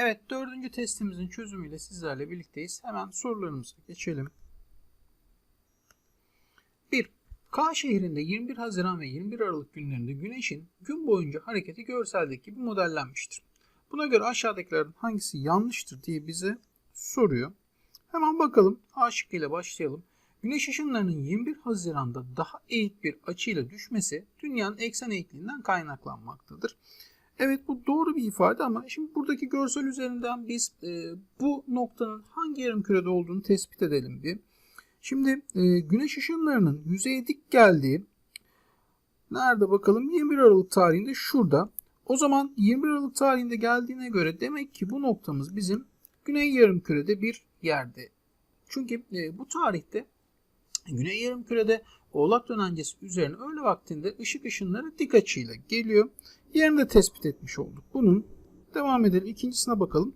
Evet dördüncü testimizin çözümüyle sizlerle birlikteyiz. Hemen sorularımıza geçelim. 1. K şehrinde 21 Haziran ve 21 Aralık günlerinde Güneş'in gün boyunca hareketi görseldeki gibi modellenmiştir. Buna göre aşağıdakilerden hangisi yanlıştır diye bize soruyor. Hemen bakalım. A şıkkıyla başlayalım. Güneş ışınlarının 21 Haziran'da daha eğik bir açıyla düşmesi dünyanın eksen eğikliğinden kaynaklanmaktadır. Evet bu doğru bir ifade ama şimdi buradaki görsel üzerinden biz e, bu noktanın hangi yarım kürede olduğunu tespit edelim bir. Şimdi e, güneş ışınlarının yüzeye dik geldiği nerede bakalım 21 Aralık tarihinde şurada. O zaman 21 Aralık tarihinde geldiğine göre demek ki bu noktamız bizim güney yarım kürede bir yerde. Çünkü e, bu tarihte güney yarım kürede Oğlak dönencesi üzerine öğle vaktinde ışık ışınları dik açıyla geliyor. Yerini de tespit etmiş olduk. Bunun devam edelim. İkincisine bakalım.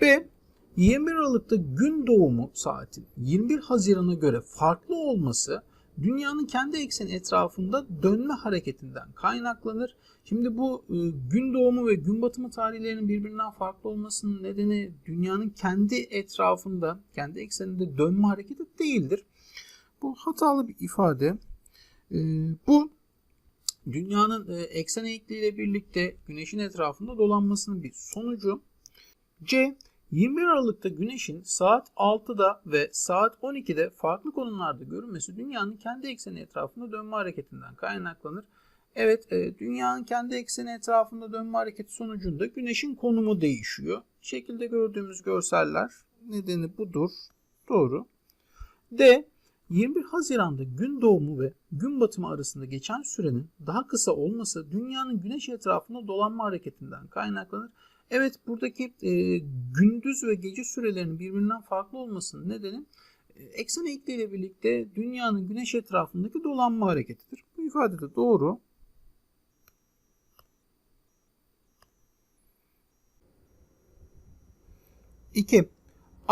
B. 21 Aralık'ta gün doğumu saatin 21 Haziran'a göre farklı olması dünyanın kendi ekseni etrafında dönme hareketinden kaynaklanır. Şimdi bu e, gün doğumu ve gün batımı tarihlerinin birbirinden farklı olmasının nedeni dünyanın kendi etrafında, kendi ekseninde dönme hareketi değildir. Bu hatalı bir ifade. E, bu dünyanın e, eksen eğikliğiyle birlikte güneşin etrafında dolanmasının bir sonucu. C. 21 Aralık'ta güneşin saat 6'da ve saat 12'de farklı konumlarda görünmesi dünyanın kendi ekseni etrafında dönme hareketinden kaynaklanır. Evet, e, dünyanın kendi ekseni etrafında dönme hareketi sonucunda güneşin konumu değişiyor. Şekilde gördüğümüz görseller nedeni budur. Doğru. D. 21 Haziran'da gün doğumu ve gün batımı arasında geçen sürenin daha kısa olması dünyanın güneş etrafında dolanma hareketinden kaynaklanır. Evet buradaki e, gündüz ve gece sürelerinin birbirinden farklı olmasının nedeni e, eksen eğikliğiyle birlikte dünyanın güneş etrafındaki dolanma hareketidir. Bu ifade de doğru. İki.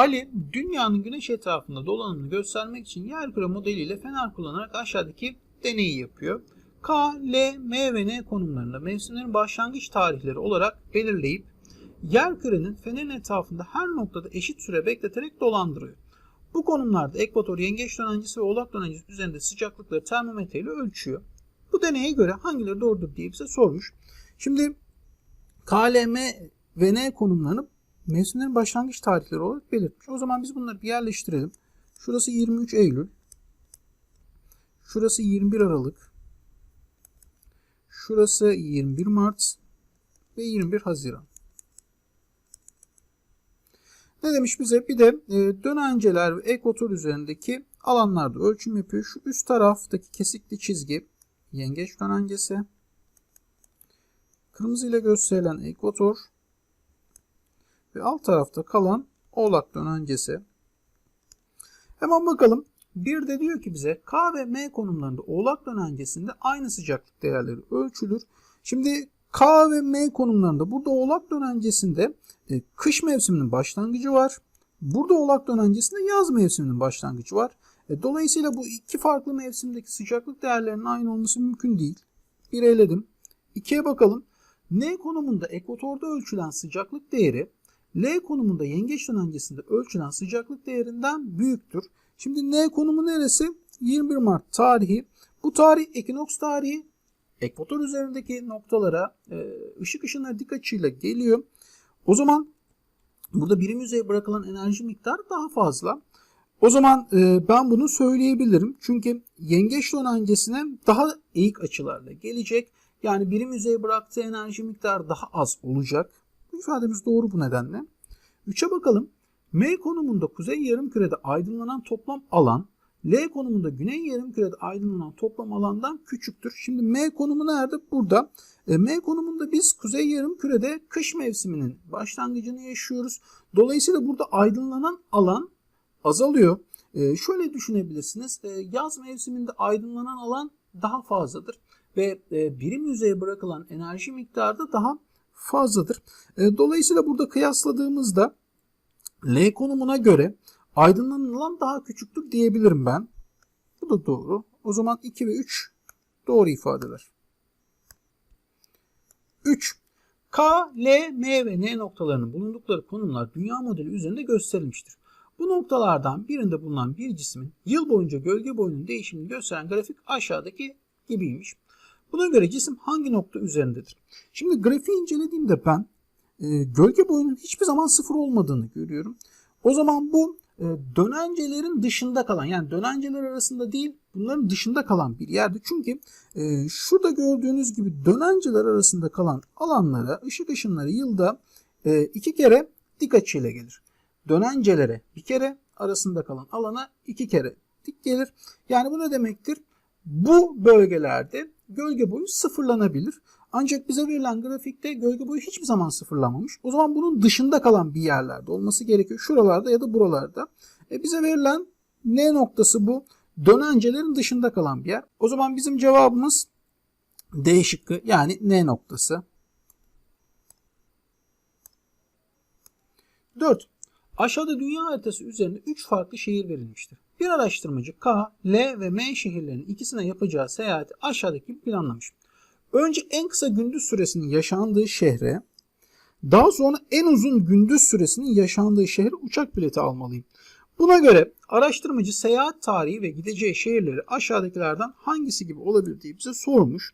Ali dünyanın güneş etrafında dolanımını göstermek için yerküre modeliyle fener kullanarak aşağıdaki deneyi yapıyor. K, L, M ve N konumlarında mevsimlerin başlangıç tarihleri olarak belirleyip yerkürenin fenerin etrafında her noktada eşit süre bekleterek dolandırıyor. Bu konumlarda ekvator, yengeç dönencesi ve oğlak dönencesi üzerinde sıcaklıkları termometreyle ölçüyor. Bu deneye göre hangileri doğrudur diye bize sormuş. Şimdi K, L, M ve N konumlarını mevsimlerin başlangıç tarihleri olarak belirtmiş. O zaman biz bunları bir yerleştirelim. Şurası 23 Eylül. Şurası 21 Aralık. Şurası 21 Mart ve 21 Haziran. Ne demiş bize? Bir de e, dönenceler ve ekvator üzerindeki alanlarda ölçüm yapıyor. Şu üst taraftaki kesikli çizgi yengeç dönencesi. Kırmızı ile gösterilen ekvator ve alt tarafta kalan oğlak dönencesi. Hemen bakalım. Bir de diyor ki bize K ve M konumlarında oğlak dönencesinde aynı sıcaklık değerleri ölçülür. Şimdi K ve M konumlarında burada oğlak dönencesinde e, kış mevsiminin başlangıcı var. Burada oğlak dönencesinde yaz mevsiminin başlangıcı var. E, dolayısıyla bu iki farklı mevsimdeki sıcaklık değerlerinin aynı olması mümkün değil. Bir eledim. İkiye bakalım. N konumunda ekvatorda ölçülen sıcaklık değeri L konumunda yengeç dönencesinde ölçülen sıcaklık değerinden büyüktür. Şimdi N konumu neresi? 21 Mart tarihi. Bu tarih ekinoks tarihi. Ekvator üzerindeki noktalara e, ışık ışınları dik açıyla geliyor. O zaman burada birim yüzeye bırakılan enerji miktarı daha fazla. O zaman e, ben bunu söyleyebilirim. Çünkü yengeç dönencesine daha eğik açılarla gelecek. Yani birim yüzeye bıraktığı enerji miktarı daha az olacak. İfademiz doğru bu nedenle. 3'e bakalım. M konumunda kuzey yarımkürede aydınlanan toplam alan L konumunda güney yarımkürede aydınlanan toplam alandan küçüktür. Şimdi M konumu nerede? Burada. E, M konumunda biz kuzey yarımkürede kış mevsiminin başlangıcını yaşıyoruz. Dolayısıyla burada aydınlanan alan azalıyor. E, şöyle düşünebilirsiniz. E, yaz mevsiminde aydınlanan alan daha fazladır ve e, birim yüzeye bırakılan enerji miktarı da daha fazladır. E, dolayısıyla burada kıyasladığımızda L konumuna göre aydınlanan alan daha küçüktür diyebilirim ben. Bu da doğru. O zaman 2 ve 3 doğru ifadeler. 3. K, L, M ve N noktalarının bulundukları konumlar dünya modeli üzerinde gösterilmiştir. Bu noktalardan birinde bulunan bir cismin yıl boyunca gölge boyunun değişimini gösteren grafik aşağıdaki gibiymiş. Buna göre cisim hangi nokta üzerindedir? Şimdi grafiği incelediğimde ben e, gölge boyunun hiçbir zaman sıfır olmadığını görüyorum. O zaman bu e, dönencelerin dışında kalan yani dönenceler arasında değil bunların dışında kalan bir yerde. Çünkü e, şurada gördüğünüz gibi dönenceler arasında kalan alanlara ışık ışınları yılda e, iki kere dik açıyla gelir. Dönencelere bir kere arasında kalan alana iki kere dik gelir. Yani bu ne demektir? Bu bölgelerde gölge boyu sıfırlanabilir. Ancak bize verilen grafikte gölge boyu hiçbir zaman sıfırlanmamış. O zaman bunun dışında kalan bir yerlerde olması gerekiyor. Şuralarda ya da buralarda. E bize verilen N noktası bu. Dönencelerin dışında kalan bir yer. O zaman bizim cevabımız D şıkkı yani N noktası. 4. Aşağıda dünya haritası üzerinde 3 farklı şehir verilmiştir. Bir araştırmacı K, L ve M şehirlerinin ikisine yapacağı seyahati aşağıdaki gibi planlamış. Önce en kısa gündüz süresinin yaşandığı şehre, daha sonra en uzun gündüz süresinin yaşandığı şehre uçak bileti almalıyım. Buna göre araştırmacı seyahat tarihi ve gideceği şehirleri aşağıdakilerden hangisi gibi olabilir diye bize sormuş.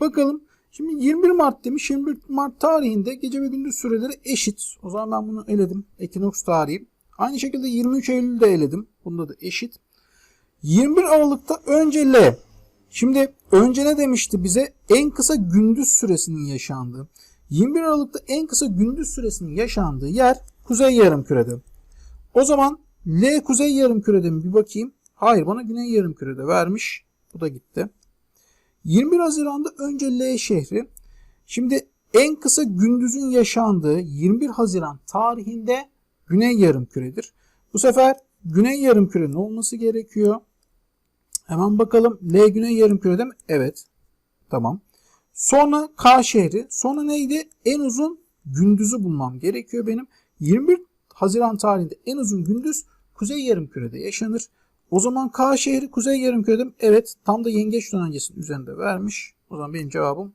Bakalım. Şimdi 21 Mart demiş. 21 Mart tarihinde gece ve gündüz süreleri eşit. O zaman ben bunu eledim. Ekinoks tarihi. Aynı şekilde 23 Eylül'ü de eledim. Bunda da eşit. 21 Aralık'ta önce L. Şimdi önce ne demişti bize? En kısa gündüz süresinin yaşandığı. 21 Aralık'ta en kısa gündüz süresinin yaşandığı yer Kuzey Yarımküre'de. O zaman L Kuzey Yarımküre'de mi bir bakayım. Hayır bana Güney Yarımküre'de vermiş. Bu da gitti. 21 Haziran'da önce L şehri. Şimdi en kısa gündüzün yaşandığı 21 Haziran tarihinde Güney Yarımküre'dir. Bu sefer Güney Yarımküre'nin olması gerekiyor. Hemen bakalım L Güney Yarımküre'de mi? Evet. Tamam. Sonra K şehri. Sonra neydi? En uzun gündüzü bulmam gerekiyor benim. 21 Haziran tarihinde en uzun gündüz Kuzey Yarımküre'de yaşanır. O zaman K şehri Kuzey Yarımküre'de mi? Evet. Tam da yengeç dönencesinin üzerinde vermiş. O zaman benim cevabım